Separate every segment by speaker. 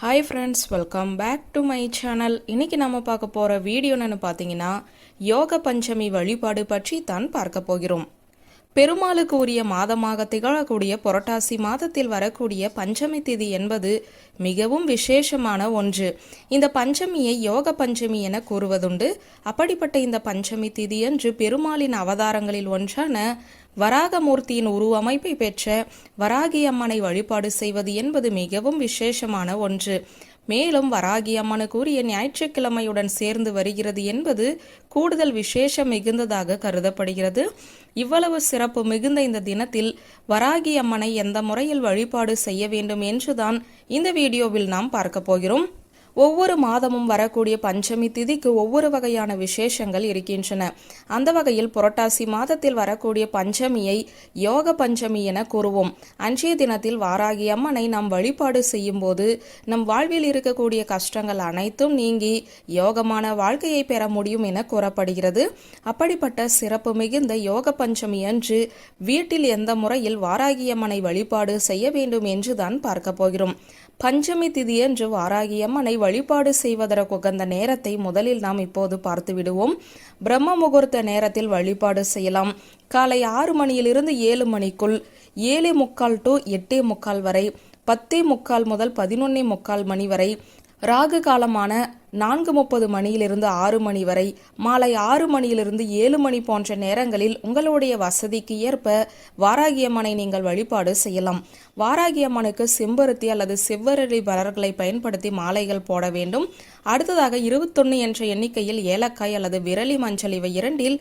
Speaker 1: Hi friends welcome back to my channel இன்னைக்கு நம்ம பார்க்க போகிற வீடியோன்னு பார்த்தீங்கன்னா யோக பஞ்சமி வழிபாடு பற்றி தான் பார்க்க போகிறோம். பெருமாளுக்கு உரிய மாதமாக திகழக்கூடிய புரட்டாசி மாதத்தில் வரக்கூடிய பஞ்சமி திதி என்பது மிகவும் விசேஷமான ஒன்று. இந்த பஞ்சமியை யோக பஞ்சமி என கூறுவதுண்டு. அப்படிப்பட்ட இந்த பஞ்சமி திதியன்று பெருமாளின் அவதாரங்களில் ஒன்றான வராகமூர்த்தியின் உருவமைப்பை பெற்ற வராகி அம்மனை வழிபாடு செய்வது என்பது மிகவும் விசேஷமான ஒன்று. மேலும் வராகி அம்மனுக்குரிய ஞாயிற்றுக்கிழமையுடன் சேர்ந்து வருகிறது என்பது கூடுதல் விசேஷம் மிகுந்ததாக கருதப்படுகிறது. இவ்வளவு சிறப்பு மிகுந்த இந்த தினத்தில் வராகி அம்மனை எந்த முறையில் வழிபாடு செய்ய வேண்டும் என்றுதான் இந்த வீடியோவில் நாம் பார்க்க போகிறோம். ஒவ்வொரு மாதமும் வரக்கூடிய பஞ்சமி திதிக்கு ஒவ்வொரு வகையான விசேஷங்கள் இருக்கின்றன. அந்த வகையில் புரட்டாசி மாதத்தில் வரக்கூடிய பஞ்சமியை யோக பஞ்சமி என கூறுவோம். அன்றைய தினத்தில் வாராகி அம்மனை நாம் வழிபாடு செய்யும் போது நம் வாழ்வில் இருக்கக்கூடிய கஷ்டங்கள் அனைத்தும் நீங்கி யோகமான வாழ்க்கையை பெற முடியும் என கூறப்படுகிறது. அப்படிப்பட்ட சிறப்பு மிகுந்த யோக பஞ்சமி அன்று வீட்டில் எந்த முறையில் வாராகி அம்மனை வழிபாடு செய்ய வேண்டும் என்றுதான் பார்க்க போகிறோம். பஞ்சமி திதியன்று வாராகி அம்மனை வழிபாடு செய்வதற்கு உகந்த நேரத்தை முதலில் நாம் இப்போது பார்த்து விடுவோம் பிரம்ம முகூர்த்த நேரத்தில் வழிபாடு செய்யலாம். காலை ஆறு மணியிலிருந்து ஏழு மணிக்குள் ஏழே முக்கால் டு எட்டே முக்கால் வரை பத்தே முக்கால் முதல் பதினொன்னே முக்கால் மணி வரை ராகு காலமான நான்கு முப்பது மணியிலிருந்து ஆறு மணி வரை மாலை ஆறு மணியிலிருந்து ஏழு மணி போன்ற நேரங்களில் உங்களுடைய வசதிக்கு ஏற்ப வாராகியம்மனை நீங்கள் வழிபாடு செய்யலாம். வாராகியம்மனுக்கு செம்பருத்தி அல்லது செவ்வரளி மலர்களை பயன்படுத்தி மாலைகள் போட வேண்டும். அடுத்ததாக இருபத்தொன்னு என்ற எண்ணிக்கையில் ஏலக்காய் அல்லது விரலி மஞ்சள் இவை இரண்டில்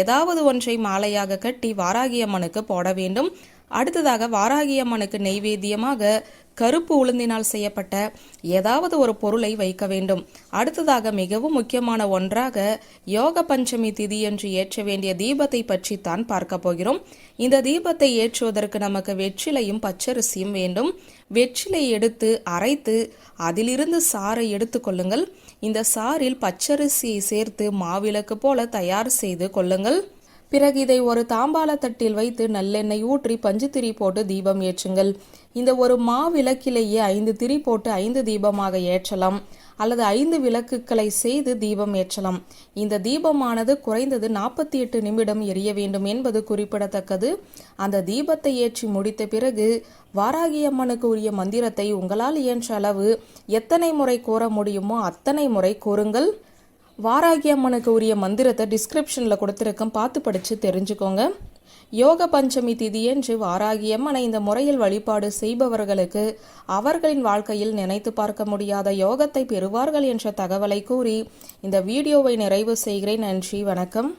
Speaker 1: ஏதாவது ஒன்றை மாலையாக கட்டி வாராகியம்மனுக்கு போட வேண்டும். அடுத்ததாக வாராகியம்மனுக்கு நெய்வேத்தியமாக கருப்பு உளுந்தினால் செய்யப்பட்ட ஏதாவது ஒரு பொருளை வைக்க வேண்டும். அடுத்ததாக மிகவும் முக்கியமான ஒன்றாக யோக பஞ்சமி திதி என்று ஏற்ற வேண்டிய தீபத்தை பற்றி தான் பார்க்க போகிறோம். இந்த தீபத்தை ஏற்றுவதற்கு நமக்கு வெற்றிலையும் பச்சரிசியும் வேண்டும். வெற்றிலை எடுத்து அரைத்து அதிலிருந்து சாறை எடுத்து கொள்ளுங்கள். இந்த சாறில் பச்சரிசியை சேர்த்து மாவிளக்கு போல தயார் செய்து கொள்ளுங்கள். பிறகு இதை ஒரு தாம்பால தட்டில் வைத்து நல்லெண்ணெய் ஊற்றி பஞ்சு திரி போட்டு தீபம் ஏற்றுங்கள். இந்த ஒரு மா விளக்கிலேயே ஐந்து திரி போட்டு ஐந்து தீபமாக ஏற்றலாம். அல்லது ஐந்து விளக்குகளை செய்து தீபம் ஏற்றலாம். இந்த தீபமானது குறைந்தது நாற்பத்தி எட்டு நிமிடம் எரிய வேண்டும் என்பது குறிப்பிடத்தக்கது. அந்த தீபத்தை ஏற்றி முடித்த பிறகு வாராகி அம்மனுக்கு உரிய மந்திரத்தை உங்களால் இயன்ற அளவு எத்தனை முறை கூற முடியுமோ அத்தனை முறை கூறுங்கள். வாராகி அம்மனுக்கு உரிய மந்திரத்தை டிஸ்கிரிப்ஷனில் கொடுத்துருக்கேன். பார்த்து படித்து தெரிஞ்சுக்கோங்க. யோக பஞ்சமி திதியன்று வாராகி அம்மனை இந்த முறையில் வழிபாடு செய்பவர்களுக்கு அவர்களின் வாழ்க்கையில் நினைத்து பார்க்க முடியாத யோகத்தை பெறுவார்கள் என்ற தகவலை கூறி இந்த வீடியோவை நிறைவு செய்கிறேன். நன்றி வணக்கம்.